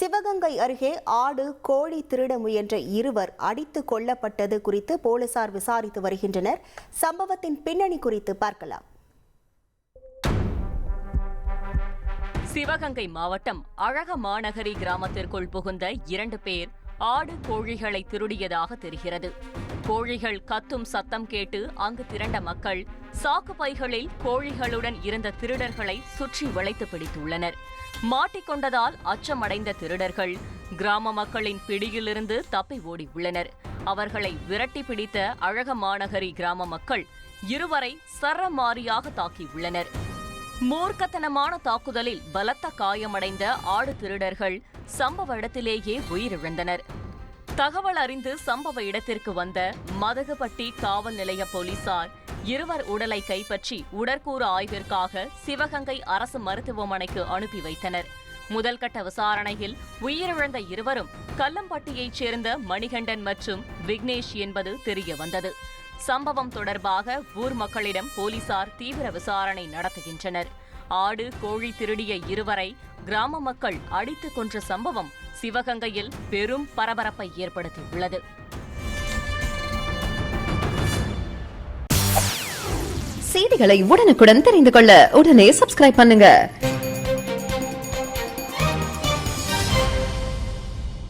சிவகங்கை அருகே ஆடு கோழி திருட முயன்ற இருவர் அடித்து கொல்லப்பட்டது குறித்து போலீசார் விசாரித்து வருகின்றனர். சம்பவத்தின் பின்னணி குறித்து பார்க்கலாம். சிவகங்கை மாவட்டம் அழக மாநகரி கிராமத்திற்குள் புகுந்த இரண்டு பேர் ஆடு கோழிகளை திருடியதாக தெரிகிறது. கோழிகள் கத்தும் சத்தம் கேட்டு அங்கு திரண்ட மக்கள் சாக்கு பைகளில் கோழிகளுடன் இருந்த திருடர்களை சுற்றி வளைத்து பிடித்துள்ளனர். மாட்டிக்கொண்டதால் அச்சமடைந்த திருடர்கள் கிராம மக்களின் பிடியிலிருந்து தப்பி ஓடியுள்ளனர் அவர்களை விரட்டி பிடித்த அழக மாநகரி கிராம மக்கள் இருவரை சரமாரியாக தாக்கியுள்ளனர் மூர்க்கத்தனமான தாக்குதலில் பலத்த காயமடைந்த ஆடு திருடர்கள் சம்பவ இடத்திலேயே உயிரிழந்தனர். தகவல் அறிந்து சம்பவ இடத்திற்கு வந்த மதகுபட்டி காவல் நிலைய போலீசார் இருவர் உடலை கைப்பற்றி உடற்கூறு ஆய்விற்காக சிவகங்கை அரசு மருத்துவமனைக்கு அனுப்பி வைத்தனர். முதல்கட்ட விசாரணையில் உயிரிழந்த இருவரும் கல்லம்பட்டியைச் சேர்ந்த மணிகண்டன் மற்றும் விக்னேஷ் என்பது தெரிய வந்தது. சம்பவம் தொடர்பாக ஊர் மக்களிடம் போலீசார் தீவிர விசாரணை நடத்துகின்றனர். ஆடு கோழி திருடிய இருவரை கிராம மக்கள் அடித்துக் கொன்ற சம்பவம் சிவகங்கையில் பெரும் பரபரப்பை ஏற்படுத்தியுள்ளது. செய்திகளை உடனுக்குடன் தெரிந்து கொள்ள உடனே சப்ஸ்கிரைப் பண்ணுங்க.